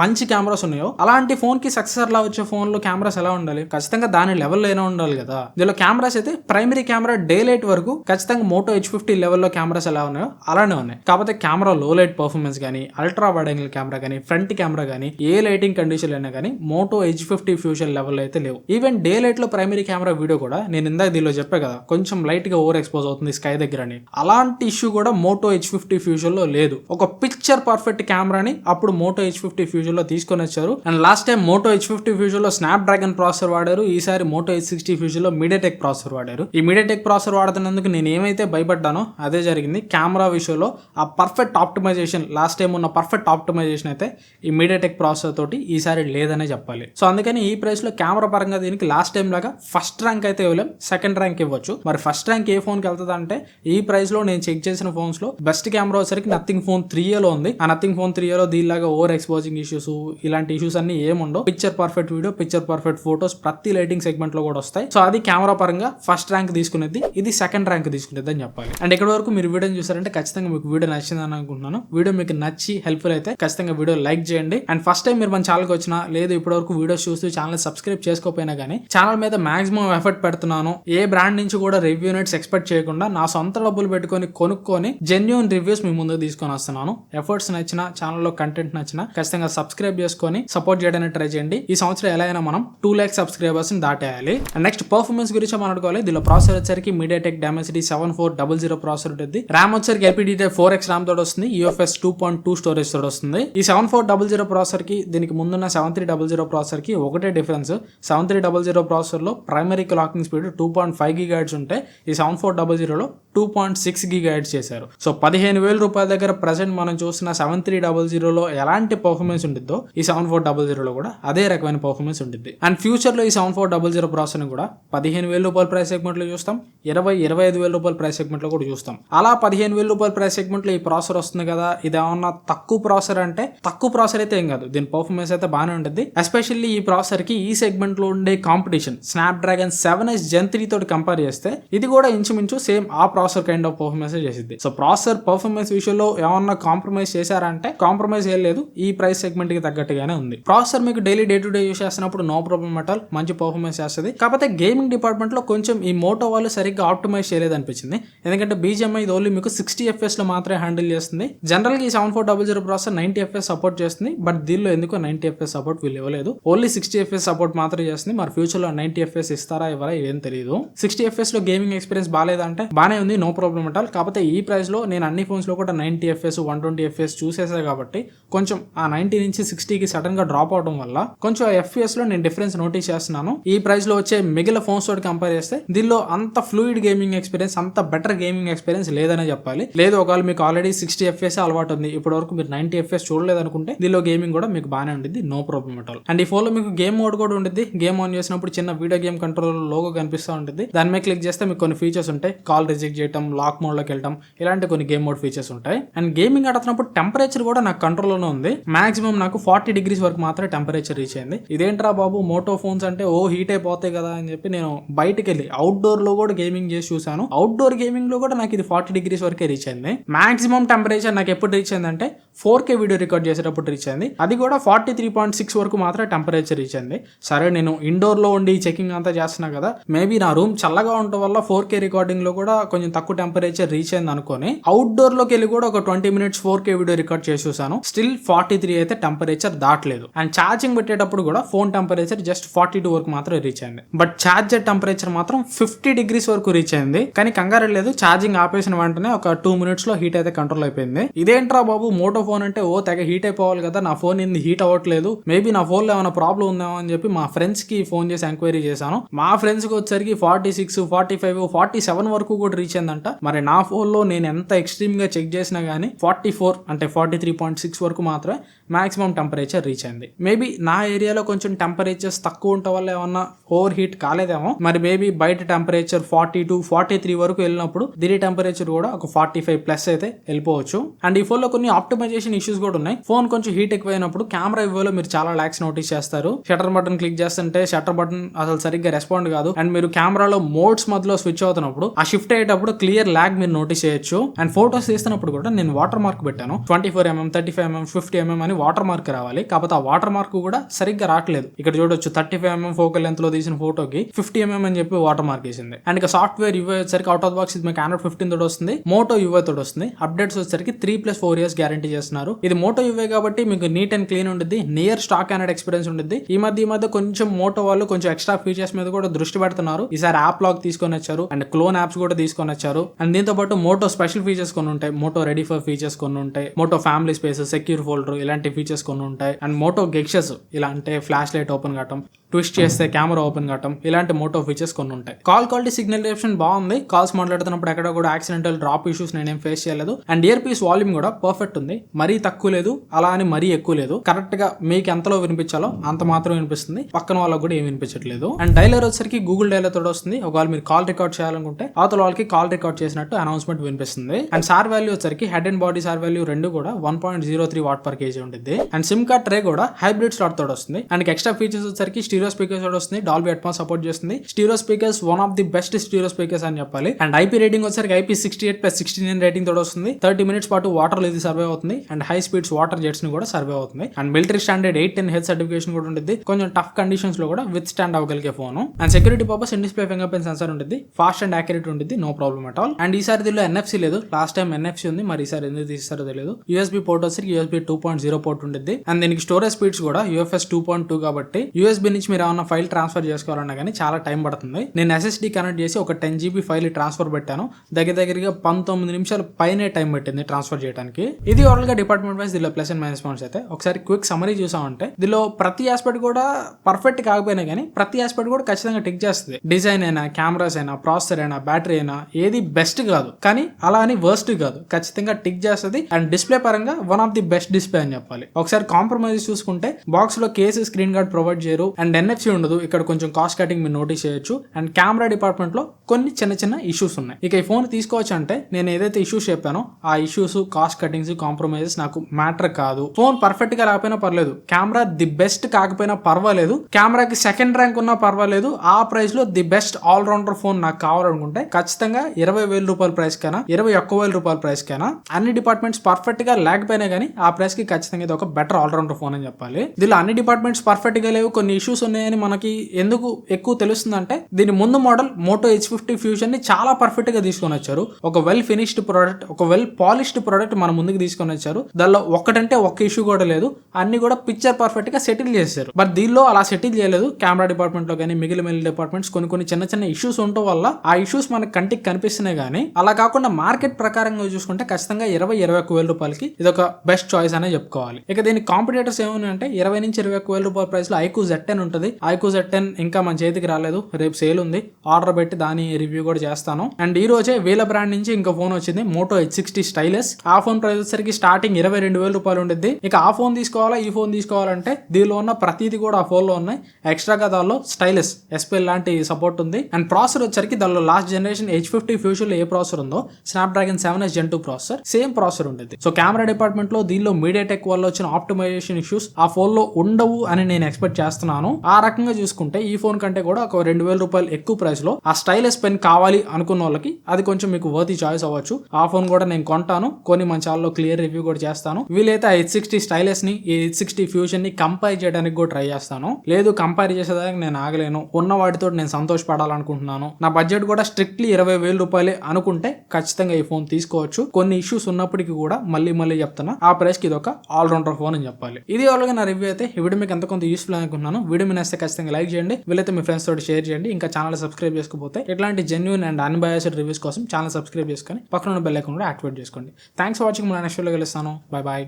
మంచి కెమెరాస్ ఉన్నాయో అలాంటి ఫోన్కి సక్సెసర్ లా వచ్చే ఫోన్లో కెమెరాస్ ఎలా ఉండాలి? ఖచ్చితంగా దాని లెవెల్ అయినా ఉండాలి కదా. దీనిలో కెమెరాస్ అయితే ప్రైమరీ కెమెరా డే లైట్ వరకు ఖచ్చితంగా మోటో హెచ్ ఫిఫ్టీ లెవెల్లో కెమెరాస్ ఎలా ఉన్నాయో అలానే ఉన్నాయి. కాకపోతే కెమెరా లో లైట్ పర్ఫార్మెన్స్ కానీ అల్ట్రా వైడ్ యాంగిల్ కెమెరా కానీ ఫ్రంట్ కెమెరా కానీ ఏ లైటింగ్ కండిషన్ అయినా కానీ Moto H fifty future level అయితే లేవు. ఈవెన్ డే లైట్లో ప్రైమరీ కెమెరా వీడియో కూడా నేను ఇందాక దీనిలో చెప్పే కదా కొంచెం లైట్గా ఓవర్ ఎక్స్పోజ్ అవుతుంది స్కై దగ్గర అని. అలాంటి ఇష్యూ కూడా మోటో హెచ్ ఫిఫ్టీ ఫ్యూచర్లో లేదు. ఒక పిక్చర్ పర్ఫెక్ట్ కెమెరాని అప్పుడు మోటో హెచ్ ఫిఫ్టీ ఫ్యూజన్లో తీసుకొని వచ్చారు. And last time Moto H fifty ఫ్యూజన్లో Snapdragon processor వాడారు. ఈసారి మోటో హెచ్ సిక్స్టీ ఫ్యూజన్లో మీడియాటెక్ ప్రాసెసర్ వాడారు. ఈ మీడియాటెక్ ప్రాసెసర్ వాడుతున్నందుకు నేను ఏమైతే భయపడ్డానో అదే జరిగింది. కెమెరా విషయంలో ఆ పర్ఫెక్ట్ ఆప్టిమైజేషన్ లాస్ట్ టైం ఉన్న పర్ఫెక్ట్ ఆప్టిమైజేషన్ అయితే ఈ మీడియాటెక్ ప్రాసెసర్ తోటి ఈసారి లేదనే చెప్పాలి. సో అందుకని ఈ ప్రైస్లో కెమెరా పరంగా దీనికి లాస్ట్ టైం లాగా ఫస్ట్ ర్యాంక్ అయితే ఇవ్వలేం సెకండ్ ర్యాంక్ ఇవ్వచ్చు. మరి ఫస్ట్ ర్యాంక్ ఏ ఫోన్కి వెళ్తుంది అంటే ఈ ప్రైస్లో నేను చెక్ చేసిన ఫోన్స్లో బెస్ట్ కెమెరా వచ్చరికి నథింగ్ ఫోన్ త్రీ ఏలో ఉంది. ఆ నథింగ్ ఫోన్ త్రీ ఏలో దీనిలాగా ఓవర్ ఎక్స్పోజింగ్ ఇష్యూస్ ఇలాంటి ఇష్యూస్ అన్ని ఏముండవు. Picture perfect video picture perfect photos ప్రతి లైటింగ్ సెగ్మెంట్లో కూడా వస్తాయి. సో అది కెమెరా పరంగా ఫస్ట్ ర్యాంక్ తీసుకునేది ఇది సెకండ్ ర్యాంక్ తీసుకునేది అని చెప్పాలి. అండ్ ఇక్కడ వరకు మీరు వీడియోని చూసారంటే ఖచ్చితంగా మీకు వీడియో నచ్చిందని అనుకుంటున్నాను. వీడియో మీకు నచ్చి హెల్ప్ఫుల్ అయితే ఖచ్చితంగా వీడియో లైక్ చేయండి. అండ్ ఫస్ట్ టైం మీరు మన ఛానల్కి వచ్చినా లేదు ఇప్పటి వరకు వీడియోస్ చూస్తూ ఛానల్ సబ్స్క్రైబ్ చేసుకోకపోయినా కానీ ఛానల్ మీద మాక్సిమం ఎఫర్ట్ పెడుతున్నాను. ఏ బ్రాండ్ నుంచి కూడా రివ్యూ నైట్స్ ఎక్స్పెక్ట్ చేయకుండా నా సొంత డబ్బులు పెట్టుకొని కొనుక్కొని జెన్యున్ రివ్యూస్ మీ ముందు తీసుకొని వస్తున్నాను. ఎఫర్ట్స్ నచ్చిన ఛానల్లో కంటెంట్ నచ్చిన ఖచ్చితంగా సబ్స్క్రైబ్ చేసుకొని సపోర్ట్ చేయడానికి ట్రై చేయండి. ఈ సంవత్సరం ఎలా అయినా మనం టూ ల్యాక్ సబ్స్క్రైబర్స్ని దాటేయాలి. అండ్ నెక్స్ట్ పర్ఫార్మెన్స్ గురించి మాట్లాడుకోవాలి. దీనిలో ప్రాసెసర్ వచ్చరికి MediaTek Dimensity seven four double zero processor ఉంటుంది. ర్యామ్ వచ్చరికి ఎల్పిడి ఫోర్ ఎక్స్ ర్యామ్ తోటి వస్తుంది. UFS two point two storage తోటి వస్తుంది. ఈ సెవెన్ ఫోర్ డబల్ జీరో ప్రాసెసర్కి దీనికి ముందున్న సెవెన్ త్రీ డబల్ జీరో ప్రాసెసర్కి ఒకటే difference seven three double zero ప్రాసెసర్లో primary clocking speed two point five gigahertz ఉంటే ఈ సెవెన్ ఫోర్ డబల్ జీరోలో టూ పాయింట్ సిక్స్ గిగా చేశారు. సో పదిహేను వేల రూపాయల దగ్గర ప్రజెంట్ మనం చూసిన సెవెన్ త్రీ డబల్ జీరోలో ఎలాంటి పర్ఫార్మెన్స్ ఉంటుందో ఈ సెవెన్ ఫోర్ డబల్ జీరోలో కూడా అదే రకమైన పర్ఫార్మెన్స్ ఉంటుంది అండ్ ఫ్యూచర్లో ఈ seven four double zero process కూడా పదిహేను వేల రూపాయల ప్రైస్ సెగ్మెంట్లో చూస్తాం. ఇరవై ఇరవై ఐదు వేల రూపాయల ప్రైస్ సెగ్మెంట్లో కూడా చూస్తాం. అలా పదిహేను వేల రూపాయల ప్రైస్ సెగ్మెంట్లో ఈ ప్రాసెసర్ వస్తుంది కదా ఇది ఏమన్నా తక్కువ ప్రాసెసర్ అంటే తక్కువ ప్రాసెసర్ అయితే ఏం కాదు. దీని పర్ఫార్మెన్స్ అయితే బాగానే ఉంటుంది ఎస్పెషల్లీ ఈ ప్రాసెసర్కి ఈ సెగ్మెంట్లో ఉండే competition Snapdragon seven S Gen three తోటి కంపేర్ చేస్తే ఇది కూడా ఇంచుమించు సేమ్ ఆ process processor kind of performance చేసింది సో ప్రాసెసర్ పర్ఫార్మెన్స్ విషయంలో ఏమన్నా కాంప్రమైజ్ చేశారంటే కాంప్రమైజ్ ఏం లేదు. ఈ ప్రైస్ సెగ్మెంట్కి తగ్గట్టుగానే ఉంది. ప్రాసెసర్ మీకు daily day to day use చేస్తున్నప్పుడు నో ప్రాబ్లమ్ అట్ మంచి పర్ఫార్మెన్స్ చేస్తుంది. కాకపోతే గేమింగ్ డిపార్ట్మెంట్లో కొంచెం ఈ మోటో వాళ్ళు సరిగ్గా ఆప్టిమైజ్ చేయలేదు అనిపించింది ఎందుకంటే బీజీఎంఐ ఇది ఓన్లీ మీకు సిక్స్టీ ఎఫ్ఎస్లో మాత్రమే హ్యాండిల్ చేస్తుంది. జనరల్గా ఈ seven four double zero processor ninety FS support చేస్తుంది. బట్ దీనిలో ఎందుకో నైన్టీ ఎఫ్ఎస్ సపోర్ట్ వీళ్ళు ఇవ్వలేదు. ఓన్లీ సిక్స్టీ ఎఫ్ఎస్ సపోర్ట్ మాత్రమే చేస్తుంది. మరి ఫ్యూచర్లో నైన్టీ ఎఫ్ఎస్ ఇస్తారా ఇవ్వరా ఏం తెలియదు సిక్స్టీ ఎఫ్ఎస్లో గేమింగ్ ఎక్స్పీరియన్స్ బాగాలేదంటే బానే ఉంది. No problem at all. కాకపోతే ఈ ప్రైస్లో నేను అన్ని ఫోన్స్లో కూడా ninety FS one twenty FS చూసేసా కాబట్టి కొంచెం ఆ నైన్టీ నుంచి సిక్స్టీకి సడన్గా డ్రాప్ అవడం వల్ల కొంచెం ఎఫ్ఎస్లో నేను డిఫరెన్స్ నోటీస్ చేస్తున్నాను. ఈ ప్రైస్లో వచ్చే మిగిలిన ఫోన్స్ తోటి కంపేర్ చేస్తే దీనిలో అంత ఫ్లూయిడ్ గేమింగ్ ఎక్స్పీరియన్స్ అంత బెటర్ గేమింగ్ ఎక్స్పీరియన్స్ లేదనే చెప్పాలి. లేదు ఒకవేళ మీకు ఆల్రెడీ సిక్స్టీ ఎఫ్ఎస్ అలవాటు ఉంది ఇప్పటి వరకు మీరు నైన్టీ ఎఫ్ఎస్ చూడలేదు అనుకుంటే దీనిలో గేమింగ్ కూడా మీకు బాగానే ఉంటుంది no problem at all and ఈ ఫోన్లో మీకు గేమ్ మోడ్ కూడా ఉంటుంది గేమ్ ఆన్ చేసినప్పుడు చిన్న వీడియో గేమ్ కంట్రోల్ లోగో కనిపిస్తూ ఉంటుంది దాని మీద క్లిక్ చేస్తే మీకు కొన్ని ఫీచర్స్ ఉంటాయి. కాల్ రిజెక్ట్ చేయడం లాక్ మోడ్లోకి వెళ్ళటం వెళ్ళడం ఇలాంటి కొన్ని గేమ్ మోడ్ ఫీచర్స్ ఉంటాయి. అండ్ గేమింగ్ ఆడుతున్నప్పుడు టెంపరేచర్ కూడా నాకు కంట్రోల్లోనే ఉంది. మాక్సిమం నాకు ఫార్టీ డిగ్రీస్ వరకు మాత్రమే టెంపరేచర్ రీచ్ అయింది. ఇదేంట్రా బాబు మోటో ఫోన్స్ అంటే ఓ హీట్ అయిపోతాయి కదా అని చెప్పి నేను బయటకు వెళ్ళి అవుట్డోర్లో కూడా గేమింగ్ చేసి చూసాను అవుట్డోర్ గేమింగ్లో కూడా నాకు ఇది ఫార్టీ డిగ్రీస్ వరకే రీచ్ అయింది. మాక్సిమం టెంపరేచర్ నాకు ఎప్పుడు రీచ్ అయిందంటే ఫోర్ కే వీడియో రికార్డ్ చేసేటప్పుడు రీచ్ అయింది. అది కూడా ఫార్టీ త్రీ పాయింట్ సిక్స్ వరకు మాత్రమే టెంపరేచర్ రీచ్ అయింది. సరే నేను ఇండోర్లో ఉండి చెకింగ్ అంతా చేస్తున్నా కదా. మేబీ నా రూమ్ చల్లగా ఉండటం వల్ల ఫోర్ కే రికార్డింగ్లో కూడా కొంచెం తక్కువ టెంపరేచర్ రీచ్ అయింది అనుకొని అవుట్డోర్లోకి వెళ్ళి కూడా ఒక twenty minutes four K video record చేసి చూసాను స్టిల్ ఫార్టీ త్రీ అయితే టెంపరేచర్ దాటలేదు. అండ్ ఛార్జింగ్ పెట్టేటప్పుడు కూడా phone temperature just forty two వరకు మాత్రం రీచ్ అయింది. బట్ ఛార్జర్ టెంపరేచర్ మాత్రం ఫిఫ్టీ డిగ్రీస్ వరకు రీచ్ అయింది. కానీ కంగారు లేదు ఛార్జింగ్ ఆపేసిన వెంటనే ఒక టూ మినిట్స్లో హీట్ అయితే కంట్రోల్ అయిపోయింది. ఇదేంట్రా బాబు మోటో ఫోన్ అంటే ఓ తెగ హీట్ అయిపోవాలి కదా నా ఫోన్ ఏంది హీట్ అవ్వట్లేదు మేబీ నా ఫోన్లో ఏమైనా ప్రాబ్లం ఉందేమో అని చెప్పి మా ఫ్రెండ్స్కి ఫోన్ చేసి ఎంక్వైరీ చేశాను. మా ఫ్రెండ్స్కి వచ్చేసరికి forty six forty five forty seven వరకు కూడా రీచ్ వచ్చిందంట. మరి నా ఫోన్లో నేను ఎంత ఎక్స్ట్రీమ్గా చెక్ చేసినా కానీ ఫార్టీ ఫోర్ అంటే ఫార్టీ త్రీ పాయింట్ సిక్స్ వరకు మాత్రమే మాక్సిమం టెంపరేచర్ రీచ్ అయింది. మేబీ నా ఏరియాలో కొంచెం టెంపరేచర్స్ తక్కువ ఉండటం వల్ల ఏమన్నా ఓవర్ హీట్ కాలేదేమో. మరి మేబీ బయట temperature forty two forty three వరకు వెళ్ళినప్పుడు దీని టెంపరేచర్ కూడా ఒక ఫార్టీ ఫైవ్ ప్లస్ అయితే వెళ్ళిపోవచ్చు. అండ్ ఈ ఫోన్లో కొన్ని ఆప్టిమైజేషన్ ఇష్యూస్ కూడా ఉన్నాయి. ఫోన్ కొంచెం హీట్ ఎక్కువైనప్పుడు కెమెరా ఇవ్వలో మీరు చాలా లాక్స్ నోటీస్ చేస్తారు. షటర్ బటన్ క్లిక్ చేస్తుంటే షటర్ బటన్ అసలు సరిగ్గా రెస్పాండ్ కాదు. అండ్ మీరు కెమెరాలో మోడ్స్ మధ్యలో స్విచ్ అవుతున్నప్పుడు ఆ షిఫ్ట్ అయ్యేటప్పుడు క్లియర్ లాగ్ మీరు నోటీస్ చేయొచ్చు. అండ్ ఫోటోస్ తీస్తున్నప్పుడు కూడా నేను వాటర్ మార్క్ పెట్టాను. Twenty four mm thirty five mm fifty mm అని వాటర్ మార్క్ రావాలి. కాకపోతే ఆ వాటర్ మార్క్ కూడా సరిగ్గా రావట్లేదు. ఇక్కడ చూడొచ్చు థర్టీ ఫైవ్ ఎంఎం ఫోకల్ లెంత్లో తీసిన ఫోటోకి ఫిఫ్టీ ఎంఎం అని చెప్పి వాటర్ మార్క్ వేసింది. అండ్ ఇక సాఫ్ట్వేర్ యూఐ వచ్చేసరికి అవుట్ ఆఫ్ బాక్స్ ఇది మీకు ఆండ్రాయిడ్ ఫిఫ్టీన్ తోటి వస్తుంది. మోటో యూఐ తోటి వస్తుంది. అప్డేట్స్ వచ్చేసరికి three plus four years guarantee చేస్తున్నారు. ఇది మోటో యూఐ కాబట్టి మీకు నీట్ అండ్ క్లీన్ ఉంటుంది నియర్ స్టాక్ అనేది ఎక్స్పీరియన్స్ ఉంటుంది ఈ మధ్య ఈ మధ్య కొంచెం మోటో వాళ్ళు కొంచెం ఎక్స్ట్రా ఫీచర్స్ మీద కూడా దృష్టి పెడుతున్నారు. ఈసారి యాప్ లాగ్ తీసుకొని వచ్చారు. అండ్ క్లోన్ యాప్స్ కూడా తీసుకొని ఇచ్చారు అండ్ దీంతో పాటు మోటో స్పెషల్ ఫీచర్స్ కొన్ని ఉంటాయి. మోటో రెడీ ఫర్ ఫీచర్స్ కొన్ని ఉంటాయి. Moto family space secure folder ఇలాంటి ఫీచర్స్ కొన్ని ఉంటాయి. అండ్ మోటో గెక్షస్ ఇలా అంటే ఫ్లాష్ లైట్ ఓపెన్ కావటం ట్విస్ట్ చేస్తే కెమెరా ఓపెన్ కావటం ఇలాంటి మోటో ఫీచర్స్ కొన్ని ఉంటాయి. కాల్ క్వాలిటీ సిగ్నల్ రిసెప్షన్ బాగుంది. కాల్స్ మాట్లాడుతున్నప్పుడు ఎక్కడ కూడా యాక్సిడెంటల్ డ్రాప్ ఇష్యూస్ నేనేం ఫేస్ చేయలేదు. అండ్ ఇయర్ పీస్ వాల్యూమ్ కూడా పర్ఫెక్ట్ ఉంది. మరీ తక్కువ లేదు. అలా అని మరీ ఎక్కువ లేదు. కరెక్ట్గా మీకు ఎంతలో వినిపించాలో అంత మాత్రం వినిపిస్తుంది. పక్కన వాళ్ళకి కూడా ఏం వినిపించట్లేదు. అండ్ డైలర్ వచ్చేసరికి గూగుల్ డైలర్ తోడు వస్తుంది. ఒకవేళ మీరు కాల్ రికార్డ్ చేయాలనుకుంటే అవతల వాళ్ళకి కాల్ రికార్డ్ చేసినట్టు అనౌన్స్మెంట్ వినిపిస్తుంది. అండ్ సార్ వాల్యూ వచ్చరికి head and body SAR value రెండు కూడా one point zero three watt per kg ఉంటుంది అండ్ సిమ్ కార్డ్ ట్రే కూడా హైబ్రిడ్ స్లాట్ తోడు వస్తుంది. అండ్ ఎక్స్ట్రా ఫీచర్స్ వచ్చరికి స్టీరియో స్పీకర్స్ తోడు వస్తుంది. డాల్బీ అట్మాస్ సపోర్ట్ చేస్తుంది. Stereo speakers one of the best stereo speakers అని చెప్పాలి. అండ్ ఐపీ రేటింగ్ వచ్చరికి IP sixty eight plus sixty nine rating తోడు వస్తుంది. థర్టీ మినిట్స్ పాటు వాటర్ ఇది సర్వే అవుతుంది. అండ్ హై స్పీడ్స్ వాటర్ జెట్స్ని కూడా సర్వే అవుతుంది. And military standard eight ten health certification కూడా ఉంటుంది కొంచెం టఫ్ కండిషన్స్లో కూడా విత్ స్టాండ్ అవ్వగలిగే phone. And security purpose in display fingerprint sensor ఉంటుంది ఫాస్ట్ అండ్ యాక్యురేట్ ఉంటుంది no problem. Problem at all and ఈసారి దీనిలో ఎన్ఎఫ్సి లేదు. లాస్ట్ టైం ఎన్ఎఫ్సి ఉంది. మరి ఈసారి ఎందుకు తీస్తారో తెలియదు. యూఎస్బీ పోర్ట్ వచ్చి USB two point zero port ఉంటుంది అండ్ దీనికి స్టోరేజ్ స్పీడ్స్ కూడా యూఎఫ్ఎస్ టూ పాయింట్ టూ కాబట్టి యూఎస్బీ నుంచి మీరు ఏమన్నా ఫైల్ ట్రాన్స్ఫర్ చేసుకోవాలన్నా కానీ చాలా టైం పడుతుంది. నేను ఎస్ఎస్డి కనెక్ట్ చేసి ఒక టెన్ జీబీ ఫైల్ ట్రాన్స్ఫర్ పెట్టాను. దగ్గర దగ్గరగా పంతొమ్మిది నిమిషాలు పైనే టైం పెట్టింది ట్రాన్స్ఫర్ చేయడానికి ఇది ఓవరాల్గా డిపార్ట్మెంట్ వైస్ దీనిలో ప్లస్ అండ్ మైనస్ పాయింట్స్ అయితే. ఒకసారి క్విక్ సమరీ చూసామంటే దీనిలో ప్రతి ఆస్పెక్ట్ కూడా పర్ఫెక్ట్ కాకపోయినా కానీ ప్రతి ఆస్పెక్ట్ కూడా ఖచ్చితంగా టిక్ చేస్తుంది. డిజైన్ అయినా కెమెరాస్ అయినా ప్రాసెసర్ అయినా బ్యాటరీ అయినా ఏ ఏది బెస్ట్ కాదు. కానీ అలా అని వర్స్ట్ కాదు. ఖచ్చితంగా టిక్ చేస్తుంది. అండ్ డిస్ప్లే పరంగా one of the best display అని చెప్పాలి. ఒకసారి కాంప్రమైజ్ చూసుకుంటే బాక్స్లో కేసు స్క్రీన్ గార్డ్ ప్రొవైడ్ చేయరు. అండ్ ఎన్ఎఫ్సి ఉండదు. ఇక్కడ కొంచెం కాస్ట్ కటింగ్ మీరు నోటీస్ చేయొచ్చు. అండ్ కెమెరా డిపార్ట్మెంట్లో కొన్ని చిన్న చిన్న ఇష్యూస్ ఉన్నాయి. ఇక ఈ ఫోన్ తీసుకోవచ్చు అంటే నేను ఏదైతే ఇష్యూస్ చెప్పానో ఆ ఇష్యూస్ కాస్ట్ కటింగ్స్ కాంప్రమైజెస్ నాకు మ్యాటర్ కాదు. ఫోన్ పర్ఫెక్ట్గా రాకపోయినా పర్లేదు. కెమెరా ది బెస్ట్ కాకపోయినా పర్వాలేదు. కెమెరాకి సెకండ్ ర్యాంక్ ఉన్నా పర్వాలేదు. ఆ ప్రైస్లో the best all rounder phone నాకు కావాలనుకుంటే ఖచ్చితంగా ఇరవై వేల రూపాయల ప్రైస్ కైనా ఇరవై ఒక్క వేల రూపాయల ప్రైస్ కైనా అన్ని డిపార్ట్మెంట్స్ పర్ఫెక్ట్గా లేకపోయినా కానీ ఆ ప్రైస్కి ఖచ్చితంగా ఇది ఒక బెటర్ ఆల్రౌండర్ ఫోన్ అని చెప్పాలి. దీనిలో అన్ని డిపార్ట్మెంట్స్ పర్ఫెక్ట్గా లేవు కొన్ని ఇష్యూస్ ఉన్నాయని మనకి ఎందుకు ఎక్కువ తెలుస్తుందంటే దీని ముందు మోడల్ మోటో హెచ్ ఫిఫ్టీ ఫ్యూజన్ని చాలా పర్ఫెక్ట్గా తీసుకొని వచ్చారు. ఒక వెల్ ఫినిష్డ్ ప్రోడక్ట్ ఒక వెల్ పాలిష్డ్ ప్రోడక్ట్ మన ముందుకు తీసుకొని వచ్చారు. దానిలో ఒకటంటే ఒక్క ఇష్యూ కూడా లేదు అన్ని కూడా పిక్చర్ పర్ఫెక్ట్గా సెటిల్ చేశారు. బట్ దీనిలో అలా సెటిల్ చేయలేదు కెమెరా డిపార్ట్మెంట్లో కానీ మిగిలిన మిగిలిన డిపార్ట్మెంట్స్ కొన్ని కొన్ని చిన్న చిన్న ఇష్యూస్ ఉండటం వల్ల ఆ ఇష్యూస్ మనకి కంటికి కనిపిస్తున్నాయి కానీ అలా కాకుండా మార్కెట్ ప్రకారంగా చూసుకుంటే ఖచ్చితంగా ఇరవై ఇరవై ఒక్క వేల రూపాయలకి ఇది ఒక బెస్ట్ చాయిస్ అనే చెప్పుకోవాలి. ఇక దీని కాంపిటేటర్స్ ఏమని అంటే ఇరవై నుంచి ఇరవై ఒక్క వేల రూపాయల ప్రైస్లో ఐకూ జెడ్ టెన్ ఉంటుంది. ఐకూ జెడ్ టెన్ ఇంకా మన చేతికి రాలేదు. రేపు సేల్ ఉంది. ఆర్డర్ పెట్టి దాని రివ్యూ కూడా చేస్తాను. అండ్ ఈ రోజే వీళ్ళ బ్రాండ్ నుంచి ఇంకో ఫోన్ వచ్చింది. Moto H sixty stylus. ఆ ఫోన్ ప్రైస్ వచ్చేసరికి స్టార్టింగ్ ఇరవై రెండు వేల రూపాయలు ఉండేది ఇక ఆ ఫోన్ తీసుకోవాలా ఈ ఫోన్ తీసుకోవాలంటే దీనిలో ఉన్న ప్రతిదీ కూడా ఆ ఫోన్లో ఉన్నాయి. ఎక్స్ట్రాగా దానిలో స్టైలెస్ ఎస్పీఎల్ లాంటి సపోర్ట్ ఉంది. అండ్ ప్రాసెసర్ వచ్చరికి దానిలో లాస్ట్ జనరేషన్ హెచ్ ఫిఫ్టీ ఫ్యూచర్లో ఏ ప్రాసెసర్ ఉందో Snapdragon seven S Gen two processor same processor ఉంటుంది సో కెమెరా డిపార్ట్మెంట్లో దీనిలో మీడియాటెక్ వల్ల వచ్చిన ఆప్టిమైజేషన్ ఇష్యూస్ ఆ ఫోన్లో ఉండవు అని నేను ఎక్స్పెక్ట్ చేస్తున్నాను. ఆ రకంగా చూసుకుంటే ఈ ఫోన్ కంటే కూడా ఒక రెండు వేల రూపాయలు ఎక్కువ ప్రైస్లో ఆ స్టైలెస్ పెన్ కావాలి అనుకున్న వాళ్ళకి అది కొంచెం మీకు వర్తి చాయిస్ అవ్వచ్చు. ఆ ఫోన్ కూడా నేను కొంటాను. కొన్ని మన ఛానల్లో క్లియర్ రివ్యూ కూడా చేస్తాను. వీలైతే ఆ హెచ్ సిక్స్టీ స్టైలెస్ని ఈ హెచ్ సిక్స్టీ ఫ్యూజన్ని కంపేర్ చేయడానికి కూడా ట్రై చేస్తాను. లేదు కంపేర్ చేసేదానికి నేను ఆగలేను. ఉన్న వాటితో నేను సంతోషపడాలనుకుంటున్నాను. నా బడ్జెట్ కూడా స్ట్రిక్ట్లీ ఇరవై వేలు రూపాయలే అనుకుంటే ఖచ్చితంగా ఈ ఫోన్ తీసుకోవచ్చు. కొన్ని ఇష్యూస్ ఉన్నప్పటికీ కూడా మళ్ళీ మళ్ళీ చెప్తున్నా. ఆ ప్రైస్కి ఇది ఒక ఆల్ రౌండర్ ఫోన్ అని చెప్పాలి. ఇది ఆల్గా నా రివ్యూ అయితే ఈ వీడియో మీకు ఎంత కొంత యూస్ఫుల్ అనుకున్నాను వీడియో మీ నచ్చితే ఖచ్చితంగా లైక్ చేయండి. వీలైతే మీ ఫ్రెండ్స్ తోటి షేర్ చేయండి. ఇంకా ఛానల్ సబ్స్క్రైబ్ చేసుకోకపోతే ఇట్లాంటి జెన్యున్ అండ్ అన్బయాస్డ్ రివ్యూస్ కోసం ఛానల్ సబ్స్క్రైబ్ చేసుకొని పక్కన ఉన్న బెల్ ఐకాన్ కూడా యాక్టివేట్ చేసుకోండి. థ్యాంక్స్ ఫర్ వాచింగ్ మన నెక్స్ట్ వీడియో కలుస్తాను. Bye bye